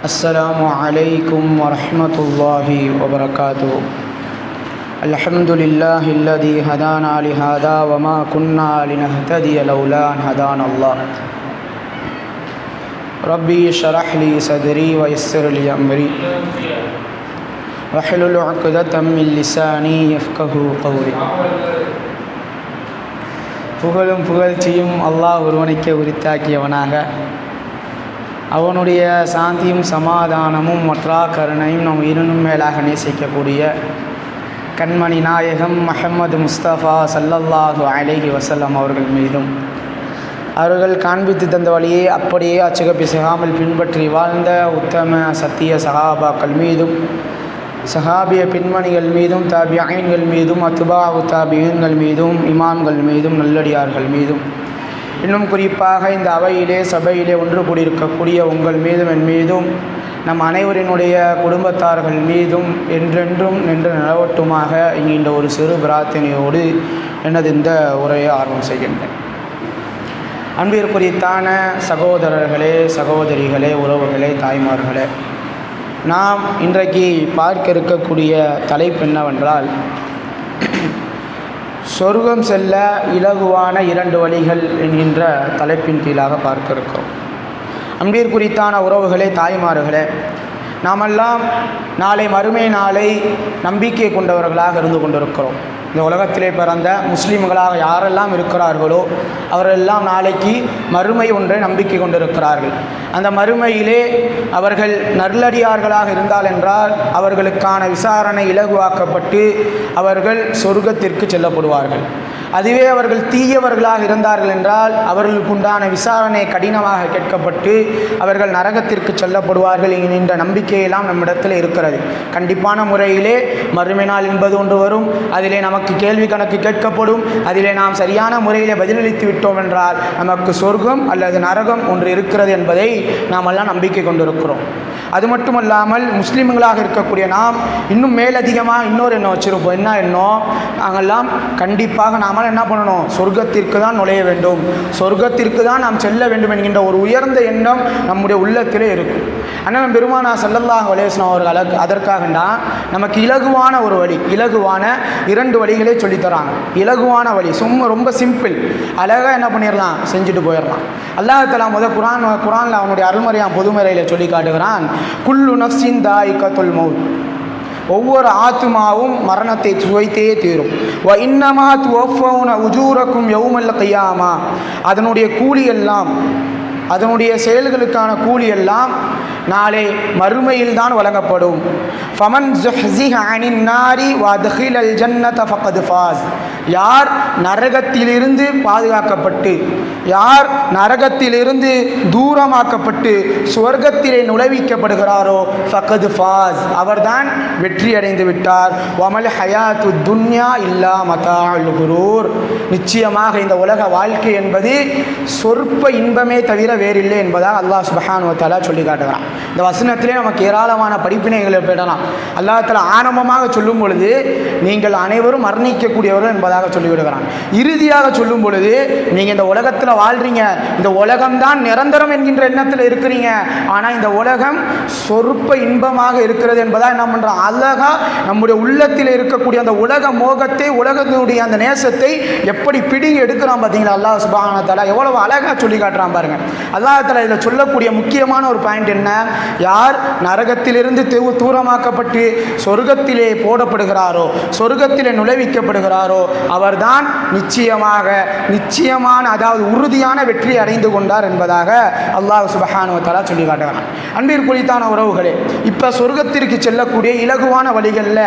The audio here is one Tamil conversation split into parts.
السلام عليكم ورحمة الله وبركاته. الحمد لله الذي هدانا لهذا وما كنا لنهتدي لولا أن هدانا الله. ربي اشرح لي صدري ويسر لي أمري. واحلل عقدة من لساني يفقه قولي. புகழும் الله ورونك ورتاك يوناها அவனுடைய சாந்தியும் சமாதானமும் மற்றா கருணையும் நம் இருணும் மேலாக நேசிக்கக்கூடிய கண்மணி நாயகம் மஹம்மது முஸ்தபா சல்லல்லாஹு அலைஹி வசல்லம் அவர்கள் மீதும். அவர்கள் காண்பித்து தந்த வழியை அப்படியே அச்சுக பிசகாமல் பின்பற்றி வாழ்ந்த உத்தம சத்திய சகாபாக்கள் மீதும் சஹாபிய பின்மணிகள் மீதும் தாபியன்கள் மீதும் அத்துபா தாபியன்கள் மீதும் இமாம்கள் மீதும் நல்லடியார்கள் மீதும். இன்னும் குறிப்பாக இந்த அவையிலே சபையிலே ஒன்று கூடியிருக்கக்கூடிய உங்கள் மீதும் என் மீதும் நம் அனைவரினுடைய குடும்பத்தார்கள் மீதும் என்றென்றும் நின்று நிலவட்டுமாக இந்த ஒரு சிறு பிரார்த்தனையோடு எனது இந்த உரையை ஆர்வம் செய்கின்றேன். அன்பிற்குரித்தான சகோதரர்களே சகோதரிகளே உறவுகளே தாய்மார்களே நாம் இன்றைக்கு பார்க்க இருக்கக்கூடிய தலைப்பு என்னவென்றால் சொர்க்கம் செல்ல இலகுவான இரண்டு வழிகள் என்கின்ற தலைப்பின் கீழாக பார்க்க இருக்கிறோம் அன்பீர் குறித்தான உறவுகளே தாய்மார்களே நாமெல்லாம் நாளை மறுமை நாளை நம்பிக்கை கொண்டவர்களாக இருந்து கொண்டிருக்கிறோம். இந்த உலகத்திலே பிறந்த முஸ்லீம்களாக யாரெல்லாம் இருக்கிறார்களோ அவரெல்லாம் நாளைக்கு மறுமை ஒன்றை நம்பிக்கை கொண்டிருக்கிறார்கள். அந்த மறுமையிலே அவர்கள் நல்லடியார்களாக இருந்தால் என்றால் அவர்களுக்கான விசாரணை இலகுவாக்கப்பட்டு அவர்கள் சொர்க்கத்திற்கு செல்லப்படுவார்கள். அதுவே அவர்கள் தீயவர்களாக இருந்தார்கள் என்றால் அவர்களுக்குண்டான விசாரணை கடினமாக கேட்கப்பட்டு அவர்கள் நரகத்திற்கு செல்லப்படுவார்கள் என்கின்ற நம்பிக்கையெல்லாம் நம்மிடத்தில் இருக்கிறது. கண்டிப்பான முறையிலே மறுமை நாள் என்பது ஒன்று வரும். அதிலே நமக்கு கேள்வி கணக்கு கேட்கப்படும். அதிலே நாம் சரியான முறையிலே பதிலளித்து விட்டோம் என்றால் நமக்கு சொர்க்கம் அல்லது நரகம் ஒன்று இருக்கிறது என்பதை நாம் எல்லாம் நம்பிக்கை கொண்டிருக்கிறோம். அது மட்டுமல்லாமல் முஸ்லீம்களாக இருக்கக்கூடிய நாம் இன்னும் மேலதிகமாக இன்னொரு எண்ணம் வச்சுருப்போம். என்ன எண்ணம்? நாங்கள்லாம் கண்டிப்பாக நாம் நாமல் என்ன பண்ணணும்? சொர்க்கத்திற்கு தான் நுழைய வேண்டும். சொர்க்கத்திற்கு தான் நாம் செல்ல வேண்டும் என்கின்ற ஒரு உயர்ந்த எண்ணம் நம்முடைய உள்ளத்திலே இருக்கும். ஆனால் பெருமானா சல்லல்லாஹ் வலேசனம் அவர்கள் அழகு அதற்காகண்டா நமக்கு இலகுவான ஒரு வழி இலகுவான இரண்டு வழிகளே சொல்லித்தராங்க. இலகுவான வழி சும்மா ரொம்ப சிம்பிள். அழகாக என்ன பண்ணிடலாம் செஞ்சுட்டு போயிடலாம் அல்லாஹலா முத குரான் குரானில் அவனுடைய அருள்முறையான் பொதுமறையில் சொல்லி காட்டுகிறான் குல்லு நஃப்சின் தாய் கத்துல் மவுத் ஒவ்வொரு ஆத்மாவும் மரணத்தை சுவைத்தே தீரும். வ இன்னமா துவஃபவுன உஜூரக்கும் யௌமல் கையாமா. அதனுடைய கூலி எல்லாம் அதனுடைய செயல்களுக்கான கூலி எல்லாம் நாளை மறுமையில் தான் வழங்கப்படும். ஃபமன் அனின் நாரி வதஹில் அல் ஜன்னத ஃபகது ஃபாஸ். யார் நரகத்திலிருந்து பாதுகாக்கப்பட்டு யார் நரகத்திலிருந்து தூரமாக்கப்பட்டு சுவர்க்கத்திலே நுழைவிக்கப்படுகிறாரோ ஃபகது ஃபாஸ். அவர்தான் வெற்றி அடைந்து விட்டார். வமல் ஹயாத்து துன்யா இல்லா மதா நிச்சயமாக இந்த உலக வாழ்க்கை என்பது சொற்ப இன்பமே தவிர வேறில்லை என்பதாக அல்லாஹ் சுபஹானுவத்தாலா சொல்லி காட்டுகிறான் இந்த வசனத்திலே நமக்கு ஏராளமான படிப்பினைகளை பெறலாம். அல்லாஹத்தில் ஆரம்பமாக சொல்லும் பொழுது நீங்கள் அனைவரும் மரணிக்கக்கூடியவர்கள் என்பதாக சொல்லிவிடுகிறான். இறுதியாக சொல்லும் பொழுது நீங்கள் இந்த உலகத்தில் வாழ்றீங்க. இந்த உலகம்தான் நிரந்தரம் என்கின்ற எண்ணத்தில் இருக்கிறீங்க. ஆனால் இந்த உலகம் சொற்ப இன்பமாக இருக்கிறது என்பதாக என்ன பண்ணுறோம் அழகாக நம்முடைய உள்ளத்தில் இருக்கக்கூடிய அந்த உலக மோகத்தை உலகத்தினுடைய அந்த நேசத்தை எப்படி பிடிங்கி எடுக்கிறான் பார்த்தீங்களா அல்லாஹ் சுபானத்தால் எவ்வளவு அழகாக சொல்லி காட்டுறான் பாருங்கள் அல்லாஹத்தில் இதில் சொல்லக்கூடிய முக்கியமான ஒரு பாயிண்ட் என்ன? யார் நரகத்திலிருந்து தெவு தூரமாக்கப்பட்டு சொர்க்கத்திலே போடப்படுகிறாரோ சொர்க்கத்திலே நுழைவிக்கப்படுகிறாரோ அவர்தான் நிச்சயமாக நிச்சயமான அதாவது உறுதியான வெற்றி அடைந்து கொண்டார் என்பதாக அல்லாஹ் சுபஹானுவத்தாலா சொல்லி காட்டுகிறான். அன்பிற்கு குறித்தான உறவுகளே இப்போ சொர்க்கத்திற்கு செல்லக்கூடிய இலகுவான வழிகளில்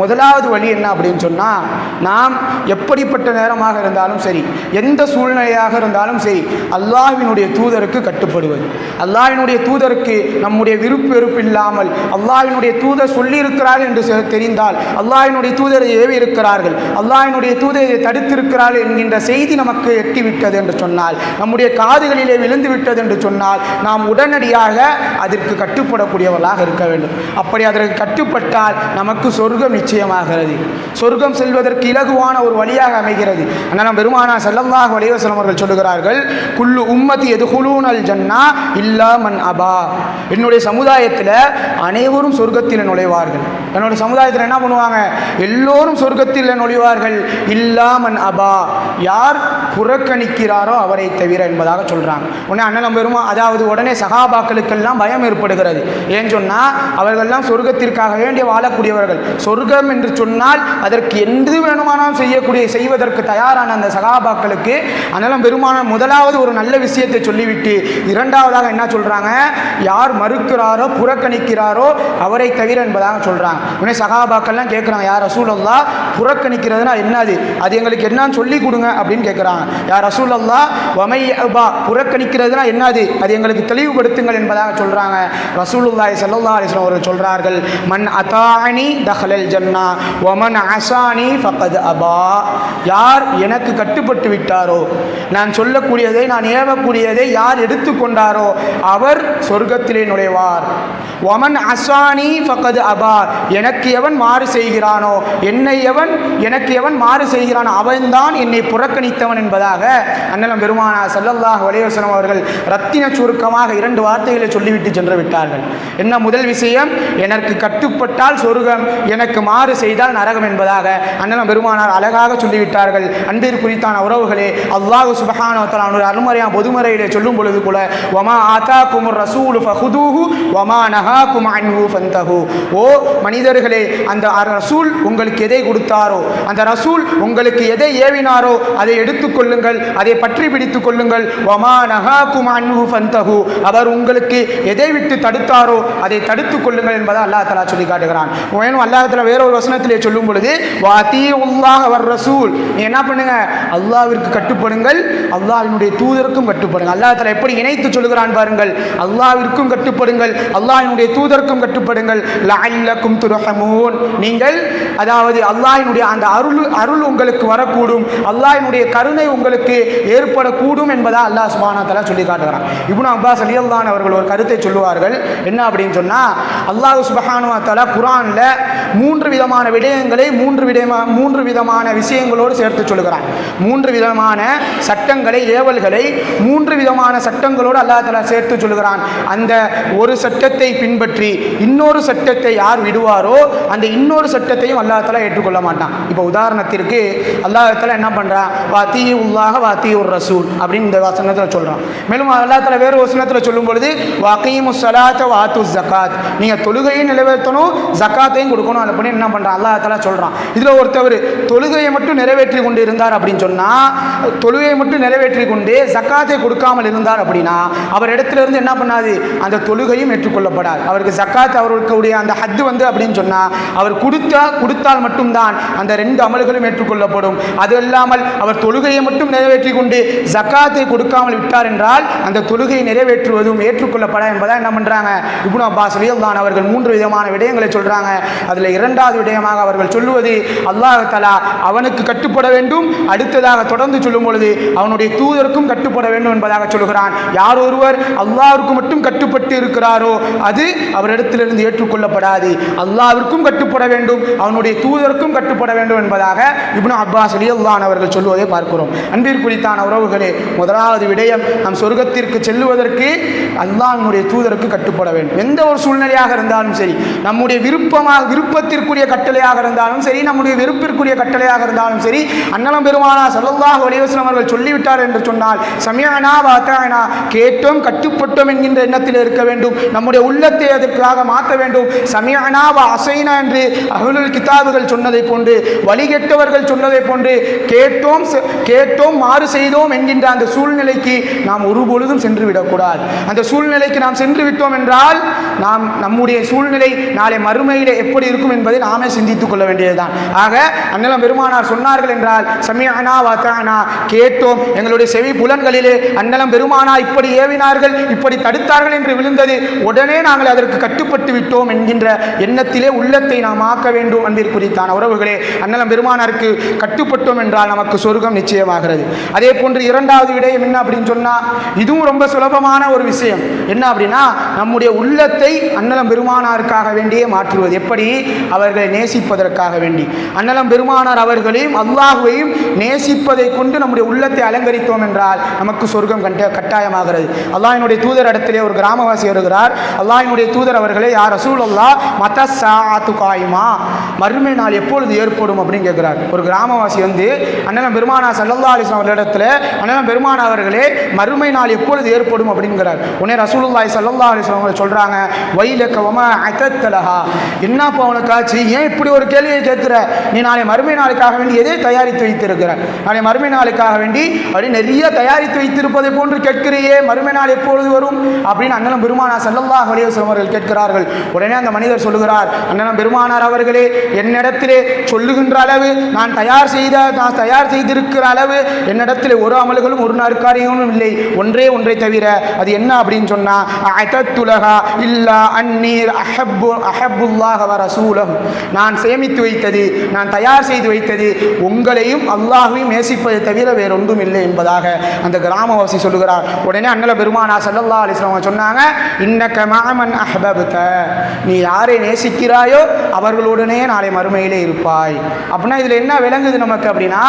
முதலாவது வழி என்ன அப்படின்னு சொன்னால் நாம் எப்படிப்பட்ட நேரமாக இருந்தாலும் சரி எந்த சூழ்நிலையாக இருந்தாலும் சரி அல்லாஹினுடைய தூதருக்கு கட்டுப்படுவது. அல்லாஹினுடைய தூதருக்கு நம்முடைய விருப்பு வெறுப்பு இல்லாமல் அல்லாஹினுடைய தூதர் சொல்லியிருக்கிறார் என்று தெரிந்தால் அல்லாஹினுடைய தூதரை ஏவி இருக்கிறார்கள் அல்லாஹ்வினுடைய தூதரை தடுத்திருக்கிறார் என்கின்ற செய்தி நமக்கு எட்டிவிட்டது என்று சொன்னால் நம்முடைய காதுகளிலே விழுந்து விட்டது என்று சொன்னால் நாம் உடனடியாக அதற்கு கட்டுப்படக்கூடியவர்களாக இருக்க வேண்டும். அப்படி அதற்கு கட்டுப்பட்டால் நமக்கு சொர்க்கம் நிச்சயமாகிறது. சொர்க்கம் செல்வதற்கு இலகுவான ஒரு வழியாக அமைகிறது. ஆனால் பெருமானா செல்லல்லாஹ் வலிவசலம் அவர்கள் சொல்லுகிறார்கள் குல்லு உம்மதி எதுகுலூனல் ஜன்னா இல்லா மன் அபா. என்னுடைய சமுதாயத்தில் அனைவரும் சொர்க்கத்தில் நுழைவார்கள். என்னுடைய சமுதாயத்தில் என்ன பண்ணுவாங்க? எல்லோரும் சொர்க்கத்தில் நுழைவார்கள். இல்லாமன் அபா. யார் புறக்கணிக்கிறாரோ அவரை தவிர என்பதாக சொல்கிறாங்க உடனே அண்ணலம் பெருமா அதாவது உடனே சகாபாக்களுக்கெல்லாம் பயம் ஏற்படுகிறது. ஏன்னு சொன்னால் அவர்கள்லாம் சொர்க்கத்திற்காக வேண்டிய வாழக்கூடியவர்கள். சொர்க்கம் என்று சொன்னால் அதற்கு எந்த வேணுமானாலும் செய்யக்கூடிய செய்வதற்கு தயாரான அந்த சகாபாக்களுக்கு அண்ணலம் பெருமான முதலாவது ஒரு நல்ல விஷயத்தை சொல்லிவிட்டு இரண்டாவதாக என்ன சொல்கிறாங்க யார் மறுக்கிறாரோ புறக்கணிக்கிறாரோ அவரை தவிர என்பதாக சொல்கிறாங்க உடனே சகாபாக்கள்லாம் கேட்குறாங்க யார் ரசூலல்லா புறக்கணிக்கிறதுனா என்னது? அது எங்களுக்கு என்னன்னு சொல்லி கொடுங்க அப்படின்னு கேட்குறாங்க யார் ரசூலல்லா வமை அபா புறக்கணிக்கிறதுனா என்னது? அது எங்களுக்கு தெளிவுபடுத்துங்கள் என்பதாக சொல்கிறாங்க ரசூலுல்லாய் சல்லா அலிஸ்லாம் அவர்கள் சொல்கிறார்கள் மன் அதானி தஹலல் ஜன்னா வமன் அசானி ஃபகத் அபா. யார் எனக்கு கட்டுப்பட்டு விட்டாரோ நான் சொல்லக்கூடியதை நான் ஏவக்கூடியதை யார் எடுத்துக்கொண்டாரோ அவர் சொர்க்கத்திலே நுழைவார் ஒமன் அசானி ஃபக்கது அபா எனக்கு எவன் மாறு செய்கிறானோ? என்னை எவன்? எனக்கு எவன் மாறு செய்கிறானோ? அவன்தான் என்னை புறக்கணித்தவன் என்பதாக அண்ணலம் பெருமானா சல்லல்லாஹ் வலையோசனம் அவர்கள் ரத்தின சுருக்கமாக இரண்டு வார்த்தைகளை சொல்லிவிட்டு சென்று விட்டார்கள். என்ன முதல் விஷயம்? எனக்கு கட்டுப்பட்டால் சொர்க்கம் எனக்கு மாறு செய்தால் நரகம் என்பதாக அண்ணலம் பெருமானார் அழகாக சொல்லிவிட்டார்கள். அன்பிற்கு குறித்தான உறவுகளே அல்லாஹு சுபஹானோ தலான அருமறையான் பொதுமறையிலே சொல்லும் பொழுது கூட ஒமா ஆதா குமர் ரசூலு வமா நஹாக்கும் அன்ஹு ஃபந்தஹு. ஓ மனிதர்களே அந்த ரசூல் உங்களுக்கு எதை கொடுத்தாரோ அந்த ரசூல் உங்களுக்கு எதை ஏவினாரோ அதை எடுத்துக்கொள்ளுங்கள் அதை பற்றி பிடித்துக் கொள்ளுங்கள். வமா நஹாக்கும் அன்ஹு ஃபந்தஹு. அவர் உங்களுக்கு எதை விட்டு தடுத்தாரோ அதை தடுத்துக் கொள்ளுங்கள் என்பதை அல்லா தலா சொல்லி காட்டுகிறான். மேலும் அல்லாஹ் தலா வேறொரு வசனத்திலே சொல்லும் பொழுது வாத்தி உல்லாஹ் அவர் ரசூல். நீ என்ன பண்ணுங்க? அல்லாவிற்கு கட்டுப்படுங்கள் அல்லாவினுடைய தூதருக்கும் கட்டுப்படுங்கள். அல்லாஹ் தலா எப்படி இணைத்து சொல்லுகிறான் பாருங்கள் அல்லாஹ்விற்கும் கட்டுப்படுங்கள். அல்லாஹினுடைய தூதருக்கும் கட்டுப்படுங்கள். லஅல்லக்கும் துர்ஹமூன். நீங்கள் அதாவது அல்லாஹினுடைய அந்த அருள் அருள் உங்களுக்கு வரக்கூடும். அல்லாஹினுடைய கருணை உங்களுக்கு ஏற்படக்கூடும் என்பதா அல்லாஹ் சுப்ஹானஹு வ சொல்லி காட்டுகிறான். இப்னு அப்பாஸ் ரலியல்லாஹு அவர்கள் ஒரு கருத்தை சொல்லுவார்கள். என்ன அப்படின்னு சொன்னா அல்லாஹ் சுப்ஹானஹு வ குரானில் மூன்று விதமான விடயங்களை மூன்று விடயமா மூன்று விதமான விஷயங்களோடு சேர்த்து சொல்லுகிறான். மூன்று விதமான சட்டங்களை ஏவல்களை மூன்று விதமான சட்டங்களோடு அல்லாஹ் தலா சேர்த்து சொல்லுகிறான். அந்த ஒரு சட்டத்தை பின்பற்றி இன்னொரு சட்டத்தை யார் விடுவாரோ அந்த இன்னொரு சட்டத்தையும் அல்லாஹால ஏற்றுக்கொள்ள மாட்டான். இப்போ உதாரணத்திற்கு அல்லாஹால என்ன பண்றான்? வாத்தி உள்ளாக வாத்தி ஒரு ரசூல் அப்படின்னு இந்த வசனத்தில் சொல்றான். மேலும் அல்லாஹால வேறு வசனத்தில் சொல்லும் பொழுது வாக்கையும் சலாத்த வாத்து ஜக்காத் நீங்க தொழுகையும் நிறைவேற்றணும் ஜக்காத்தையும் கொடுக்கணும். அப்படின்னு என்ன பண்றான்? அல்லாஹால சொல்கிறான் சொல்றான். இதுல ஒருத்தவர் தொழுகையை மட்டும் நிறைவேற்றி கொண்டு இருந்தார் அப்படின்னு சொன்னா தொழுகையை மட்டும் நிறைவேற்றி கொண்டு ஜக்காத்தை கொடுக்காமல் இருந்தார் அப்படின்னா அவர் இடத்துல இருந்து என்ன பண்ணாது? அந்த தொழுகையும் ஏற்றுக்கொள்ளப்படாது. அவருக்கு ஜக்காத் அவர்களுடைய அந்த ஹத்து வந்து அப்படின்னு சொன்னால் அவர் கொடுத்தா கொடுத்தால் மட்டும்தான் அந்த ரெண்டு அமல்களும் ஏற்றுக்கொள்ளப்படும். அது இல்லாமல் அவர் தொழுகையை மட்டும் நிறைவேற்றி கொண்டு ஜக்காத்தை கொடுக்காமல் விட்டார் என்றால் அந்த தொழுகையை நிறைவேற்றுவதும் ஏற்றுக்கொள்ளப்பட என்பதா என்ன பண்றாங்க? இப்னு அப்பாஸ் ரலியல்லாஹு அவர்கள் மூன்று விதமான விடயங்களை சொல்றாங்க. அதுல இரண்டாவது விடயமாக அவர்கள் சொல்லுவது அல்லாஹ் தலா அவனுக்கு கட்டுப்பட வேண்டும் அடுத்ததாக தொடர்ந்து சொல்லும் பொழுது அவனுடைய தூதருக்கும் கட்டுப்பட வேண்டும் என்பதாக சொல்கிறான் யார் ஒருவர் அல்லாவிற்கு மட்டும் கட்டுப்பட்டு இருக்கிறாரோ அது அவரிடத்திலிருந்து ஏற்றுக்கொள்ளப்படாது. அல்லாவிற்கும் கட்டுப்பட வேண்டும் அவனுடைய தூதருக்கும் கட்டுப்பட வேண்டும் என்பதாக இப்னு அப்பாஸ் ரலியல்லாஹு அவர்கள் சொல்லுவதை பார்க்கிறோம். அன்பிற்குறித்தான உறவுகளே முதலாவது விடயம் நம் சொர்க்கத்திற்கு செல்லுவதற்கு அல்லாஹ்வினுடைய தூதருக்கு கட்டுப்பட வேண்டும். எந்த ஒரு சூழ்நிலையாக இருந்தாலும் சரி நம்முடைய விருப்பமாக விருப்பத்திற்குரிய கட்டளையாக இருந்தாலும் சரி நம்முடைய விருப்பிற்குரிய கட்டளையாக இருந்தாலும் சரி அன்னலம் பெருமானா சல்லாஹ் அலைஹி அவர்கள் சொல்லிவிட்டார் என்று சொன்னால் சமயானா வாத்தாயனா கேட்டோம் கட்டுப்பட்டோம் என்கின்ற எண்ணத்தில் இருக்க வேண்டும். நம்முடைய உள்ளத்தை அதற்காக மாற்ற வேண்டும். சமியானா வா அசைனா என்று அகலுல் கிதாபுகள் சொன்னதை போன்று வழிகெட்டவர்கள் சொன்னதை போன்று கேட்டோம் கேட்டோம் மாறு செய்தோம் என்கின்ற அந்த சூழ்நிலைக்கு நாம் ஒருபொழுதும் சென்று விடக்கூடாது அந்த சூழ்நிலைக்கு நாம் சென்று விட்டோம் என்றால் நாம் நம்முடைய சூழ்நிலை நாளை மறுமையிலே எப்படி இருக்கும் என்பதை நாமே சிந்தித்துக் கொள்ள வேண்டியதுதான். ஆக அண்ணலம் பெருமானார் சொன்னார்கள் என்றால் சமியானா வாத்தானா கேட்டோம். எங்களுடைய செவி புலன்களிலே அண்ணலம் பெருமானா இப்படி ஏவினார்கள் இப்படி தடுத்தார்கள் என்று விழுந்தது உடனே நாங்கள் அதற்கு கட்டுப்பட்டு விட்டோம் என்கின்ற எண்ணத்திலே உள்ளத்தை நாம் ஆக்க வேண்டும் அன்பிற்குறித்தான உறவுகளே அண்ணலம் பெருமானாருக்கு கட்டுப்பட்டோம் என்றால் நமக்கு சொர்க்கம் நிச்சயமாகிறது. அதே போன்று இரண்டாவது விடயம் என்ன அப்படின்னு சொன்னா இதுவும் ரொம்ப சுலபமான ஒரு விஷயம். என்ன அப்படின்னா நம்முடைய உள்ளத்தை உள்ளத்தை அன்னலம் பெருமானாருக்காக வேண்டியே மாற்றுவது. எப்படி? அவர்களை நேசிப்பதற்காக வேண்டி. அன்னலம் பெருமானார் அவர்களையும் அல்லாஹுவையும் நேசிப்பதை கொண்டு நம்முடைய உள்ளத்தை அலங்கரித்தோம் என்றால் நமக்கு சொர்க்கம் கட்ட கட்டாயமாகிறது. அல்லாஹினுடைய தூதர் இடத்திலே ஒரு கிராமவாசி சேருகிறார் அல்லாஹினுடைய தூதர் அவர்களே யார் ரசூல் அல்லா மத சாத்து காயுமா? மறுமை நாள் எப்பொழுது ஏற்படும் அப்படின்னு கேட்கிறார். ஒரு கிராமவாசி வந்து அண்ணலம் பெருமானா சல்லல்லா அலிஸ்லாம் அவர்களிடத்தில் அண்ணலம் பெருமானா அவர்களே மறுமை நாள் எப்பொழுது ஏற்படும்? அப்படிங்கிறார் உடனே ரசூலுல்லாய் சல்லல்லா அலிஸ்லாம் அவங்களை சொல்கிறாங்க வயலக்கவமா அகத்தலஹா என்னப்பா உனக்கு ஆச்சு? ஏன் இப்படி ஒரு கேள்வியை கேட்குற? நீ நாளை மறுமை நாளுக்காக வேண்டி எதை தயாரித்து வைத்திருக்கிற? நாளை மறுமை நாளுக்காக வேண்டி அப்படி நிறைய தயாரித்து வைத்திருப்பதை போன்று கேட்கிறியே மறுமை நாள் எப்பொழுது வரும்? அப்படின்னு அண்ணலம் பெருமானா சல்லல்லா அலிவசம் அவர்கள் கேட்கிறார்கள். உடனே அந்த மனிதர் சொல்லுகிறார் அண்ணலம் பெருமானார் அவர்களே என்னிடத்திலே சொல்லுகின்ற அளவு நான் தயார் செய்த நான் தயார் செய்திருக்கிற அளவு என்னிடத்தில் ஒரு அமல்களும் ஒரு நற்காரியங்களும் இல்லை. ஒன்றே ஒன்றை தவிர அது என்ன அப்படின்னு சொன்னால் அகத்துலகா இல்லா அந்நீர் அஹப்பு அஹப்புல்லாக வர சூலம் நான் சேமித்து வைத்தது நான் தயார் செய்து வைத்தது உங்களையும் அல்லாஹையும் நேசிப்பதை தவிர வேறொன்றும் இல்லை என்பதாக அந்த கிராமவாசி சொல்லுகிறார். உடனே அண்ணல பெருமானா சல்லல்லா அலிஸ்லாம் சொன்னாங்க இன்னக்க மாமன் அஹ்பப்த. நீ யாரை நேசிக்கிறாயோ அவர்களுடனே நாளை மறுமையிலே இருப்பாய். அப்படின்னா இதில் என்ன விளங்குது நமக்கு அப்படின்னா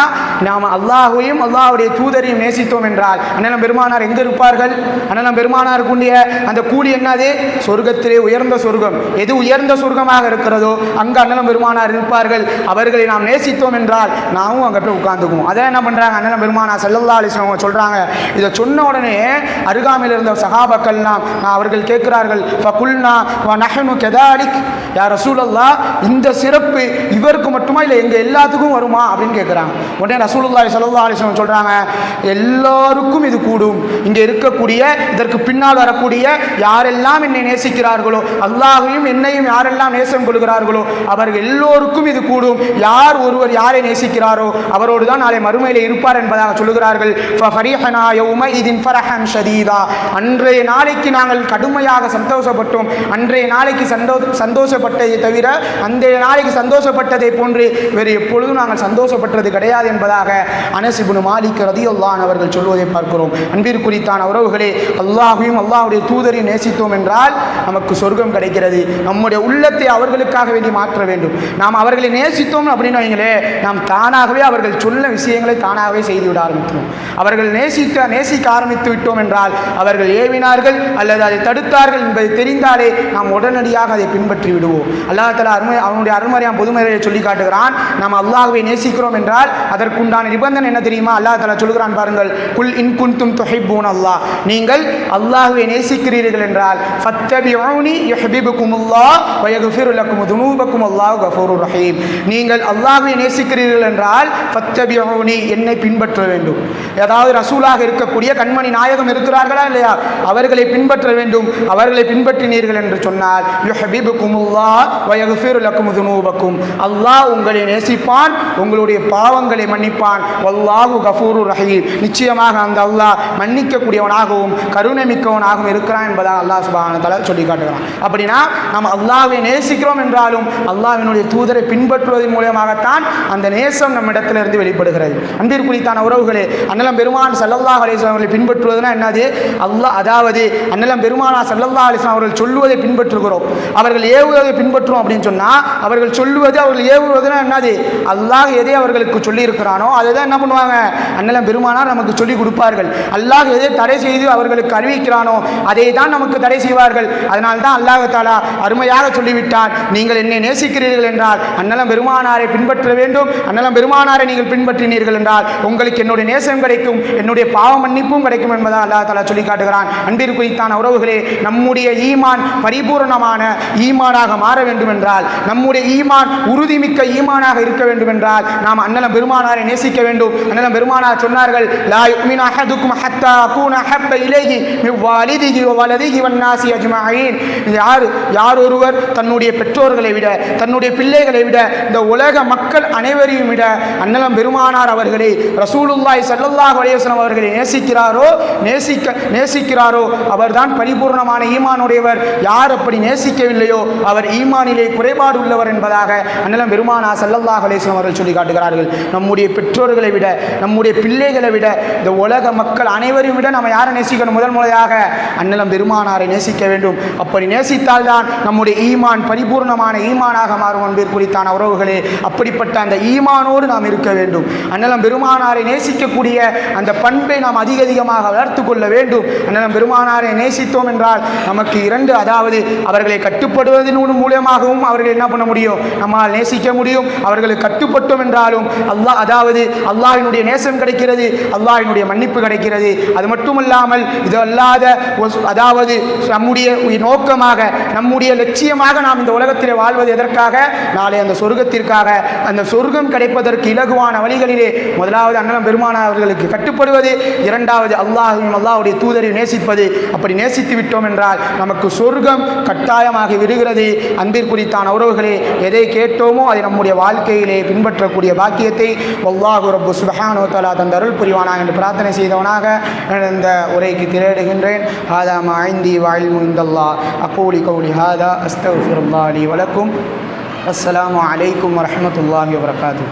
நாம் அல்லாஹையும் அல்லாஹுடைய தூதரையும் நேசித்தோம் என்றால் அண்ணலம் பெருமானார் எங்கே இருப்பார்கள்? அண்ணலம் பெருமானாருக்குண்டிய அந்த கூலி என்னது? சொர்க்கத்திலே உயர்ந்த சொர்க்கம். எது உயர்ந்த சொர்க்கமாக இருக்கிறதோ அங்கே அண்ணலம் பெருமானார் இருப்பார்கள். அவர்களை நாம் நேசித்தோம் என்றால் நாமும் அங்கே போய் உட்காந்துக்குவோம் அதை என்ன பண்ணுறாங்க அண்ணலம் பெருமானார் செல்லல்லா அலிஸ்லாம் அவங்க சொல்கிறாங்க இதை சொன்ன உடனே அருகாமையில் இருந்த சகாபக்கள்லாம் நான் அவர்கள் கேட்கிறார்கள் ஃபகுல்னா நஹனு கெதாலிக். ரசூலல்லா இந்த சிறப்பு இவருக்கு மட்டுமா இல்லை எங்கள் எல்லாத்துக்கும் வருமா? அப்படின்னு கேட்குறாங்க. உடனே ரசூலுல்லாய் சல்லா அலைஹி சொல்கிறாங்க எல்லாருக்கும் இது கூடும். இங்கே இருக்கக்கூடிய இதற்கு பின்னால் வரக்கூடிய யாரெல்லாம் என்னை நேசிக்கிறார்களோ அல்லாஹையும் என்னையும் யாரெல்லாம் நேசம் கொள்கிறார்களோ அவர்கள் எல்லோருக்கும் இது கூடும். யார் ஒருவர் யாரை நேசிக்கிறாரோ அவரோடு தான் நாளை மறுமையில் இருப்பார் என்பதாக சொல்லுகிறார்கள். அன்றைய நாளைக்கு நாங்கள் கடுமையாக சந்தோஷப்பட்டோம். அன்றைய நாளைக்கு சந்தோ சந்தோஷப்பட்டதை தவிர அந்த நாளைக்கு சந்தோஷப்பட்டதை போன்று வேறு எப்பொழுதும் நாங்கள் சந்தோஷப்பட்டது கிடையாது என்பதாக அனசிபுனு மாலிக் ரதியுல்லான் அவர்கள் சொல்வதை பார்க்கிறோம். அன்பிற்குறித்தான உறவுகளே அல்லாஹையும் அல்லாஹுடைய தூதரையும் நேசித்தோம் என்றால் நமக்கு சொர்க்கம் கிடைக்கிறது. நம்முடைய உள்ளத்தை அவர்களுக்காக வேண்டி மாற்ற வேண்டும். நாம் அவர்களை நேசித்தோம் அப்படின்னு வைங்களே நாம் தானாகவே அவர்கள் சொல்ல விஷயங்களை தானாகவே செய்துவிட ஆரம்பித்தோம் அவர்கள் நேசிக்க நேசிக்க ஆரம்பித்து விட்டோம் என்றால் அவர்கள் ஏவினார்கள் அல்லது அதை தடுத்தார்கள் என்பதை தெரிந்தாலே நாம் உடனடியாக அதை பின்பற்றி விடுவோம். அல்லாஹ் தலா அருமை அவனுடைய அருமறையான் பொதுமறையை சொல்லி காட்டுகிறான். நாம் அல்லாஹுவை நேசிக்கிறோம் என்றால் அதற்குண்டான நிபந்தனை என்ன தெரியுமா? அல்லாஹ் தலா சொல்கிறான் பாருங்கள் குல் இன் குந்தும் துஹிப்பூன் அல்லாஹ். நீங்கள் அல்லாஹுவை நேசிக்கிறீர்கள் என்றால் ஃபத்தபிஊனி யுஹிப்புக்குமுல்லாஹ் அல்லாஹ் யக்ஃபிரு துனூபக்கும் அல்லாஹ் கஃபூருர் ரஹீம். நீங்கள் அல்லாஹுவை நேசிக்கிறீர்கள் என்றால் ஃபத்தபிஊனி என்னை பின்பற்ற வேண்டும். ஏதாவது ரசூலாக இருக்கக்கூடிய கண்மணி நாயகம் இருக்கிறார்களா இல்லையா? அவர்களை பின்பற்ற வேண்டும். வேண்டும். அவர்களை பின்பற்றினீர்கள் என்று சொன்னால் யுஹிப்புக்குமுல்லாஹ் வ யக்ஃபிரு லக்கும் துனூபக்கும். அல்லாஹ் உங்களை நேசிப்பான் உங்களுடைய பாவங்களை மன்னிப்பான். வல்லாஹு கஃபூரு ரஹீம். நிச்சயமாக அந்த அல்லாஹ் மன்னிக்கக்கூடியவனாகவும் கருணை மிக்கவனாகவும் இருக்கிறான் என்பதாக அல்லாஹ் சுபான தலா சொல்லி காட்டுகிறான். அப்படின்னா நாம் அல்லாஹ்வை நேசிக்கிறோம் என்றாலும் அல்லாஹ்வினுடைய தூதரை பின்பற்றுவதன் மூலமாகத்தான் அந்த நேசம் நம்மிடத்திலிருந்து வெளிப்படுகிறது. அன்பிற்குறித்தான உறவுகளே அன்னலம் பெருமான் சல்லல்லாஹ் அலிஸ்லாம் அவர்களை பின்பற்றுவதுனா என்னது? அல்லாஹ் அதாவது அன்னலம் பெருமான் சல்லல்லாஹ் அலிஸ்லாம் அவர்கள் சொல்லுவதை பின்பற்றுகிறோம். அவர்கள் ஏவுவதை பின்பற்றுவோம் அப்படின்னு சொன்னால் அவர்கள் சொல்லுவது அவர்கள் ஏவுவதுனா என்னது? அல்லாஹ் எதை அவர்களுக்கு சொல்லி இருக்கிறானோ அதை தான் என்ன பண்ணுவாங்க? அண்ணலம் பெருமானார் நமக்கு சொல்லி கொடுப்பார்கள். அல்லாஹ் எதை தடை செய்து அவர்களுக்கு அறிவிக்கிறானோ அதை தான் நமக்கு தடை செய்வார்கள். அதனால் தான் அல்லாஹ் தாலா அருமையாக சொல்லிவிட்டான். நீங்கள் என்னை நேசிக்கிறீர்கள் என்றால் அண்ணலம் பெருமானாரை பின்பற்ற வேண்டும். அண்ணலம் பெருமானாரை நீங்கள் பின்பற்றினீர்கள் என்றால் உங்களுக்கு என்னுடைய நேசம் கிடைக்கும் என்னுடைய பாவ மன்னிப்பும் கிடைக்கும் என்பதாக அல்லாஹ் தாலா சொல்லி காட்டுகிறான். அன்பிற்குறித்தான் உறவுகளை நம்முடைய ஈமான் பரிபூரணமான ஈமானாக மாற வேண்டும் என்றால் நம்முடைய ஈமான் உறுதிமிக்க ஈமானாக இருக்க வேண்டும் என்றால் நாம் அண்ணலம் பெருமானாரை நேசிக்க வேண்டும். அண்ணலம் பெருமானார் சொன்னார்கள் லா யுமினு அஹதுக்கும் ஹத்தா அகூன ஹப்ப இலைஹி மின் வாலிதிஹி வன்னாசி அஜ்மஈன் யார்? யார் ஒருவர் தன்னுடைய பெற்றோர்களை விட தன்னுடைய பிள்ளைகளை விட இந்த உலக மக்கள் அனைவரையும் விட அன்னலம் பெருமானார் அவர்களை ரசூலுல்லாஹி ஸல்லல்லாஹு அலைஹி வஸல்லம் அவர்களை நேசிக்கிறாரோ நேசிக்க நேசிக்கிறாரோ அவர்தான் பரிபூர்ணமான ஈமானுடையவர் யார் அப்படி நேசிக்கவில்லையோ அவர் ஈமானிலே குறைபாடு உள்ளவர் என்பதாக அண்ணலம் பெருமானா சல்லல்லாஹ் அலிஸ்லாம் அவர்கள் சொல்லி காட்டுகிறார்கள். நம்முடைய பெற்றோர்களை விட நம்முடைய பிள்ளைகளை விட இந்த உலக மக்கள் அனைவரையும் விட நம்ம யாரை நேசிக்கணும்? முதல் முறையாக அண்ணலம் பெருமானாரை நேசிக்க வேண்டும். அப்படி நேசித்தால்தான் நம்முடைய ஈமான் பரிபூர்ணமான ஈமானாக மாறும் என்பது குறித்தான உறவுகளே. அப்படிப்பட்ட அந்த ஈமானோடு நாம் இருக்க வேண்டும். அண்ணலம் பெருமானாரை நேசிக்கக்கூடிய அந்த பண்பை நாம் அதிக அதிகமாக வளர்த்து கொள்ள வேண்டும். அண்ணலம் பெருமானாரை நேசித்தோம் என்றால் நமக்கு இரண்டு அதாவது அவர்களை கட்டுப்படுவதன் மூலியமாகவும் அவர்கள் என்ன பண்ண முடியும்? நம்மால் நேசிக்க முடியும். அவர்களுக்கு கட்டுப்பட்டோம் என்றாலும் அல்லாஹ் அதாவது அல்லாஹினுடைய நேசம் கிடைக்கிறது அல்லாஹினுடைய மன்னிப்பு கிடைக்கிறது. அது மட்டுமல்லாமல் இது அல்லாத அதாவது நம்முடைய நோக்கமாக நம்முடைய லட்சியமாக நாம் இந்த உலகத்தில் வாழ்வது எதற்காக? நாளை அந்த சொர்க்கத்திற்காக. அந்த சொர்க்கம் கிடைப்பதற்கு இலகுவான வழிகளிலே முதலாவது அண்ணலம் பெருமானா அவர்களுக்கு கட்டுப்படுவது இரண்டாவது அல்லாஹையும் அல்லாஹுடைய தூதரையும் நேசிப்பது. அப்படி நேசித்து விட்டோம் என்றால் நமக்கு சொர்க்கம் கட்டாயமாகி விடுகிறது. அன்பிற்குறித்தான உறவுகளே எதை கேட்டோமோ அதை நம்முடைய வாழ்க்கையிலே பின்பற்றக்கூடிய பாக்கியத்தை அல்லாஹு ரப்பு சுபஹானோ தலா தந்த அருள் புரிவானா என்று பிரார்த்தனை செய்தவனாக இந்த உரைக்கு திரையிடுகின்றேன். ஹாதா மாய்ந்தி வாழ் முந்தல்லா அக்கூலி கௌலி ஹாதா அஸ்தஃபிருல்லா அலி வலக்கும். அஸ்ஸலாமு அலைக்கும் வரஹ்மத்துல்லாஹி வபரகாத்துஹு.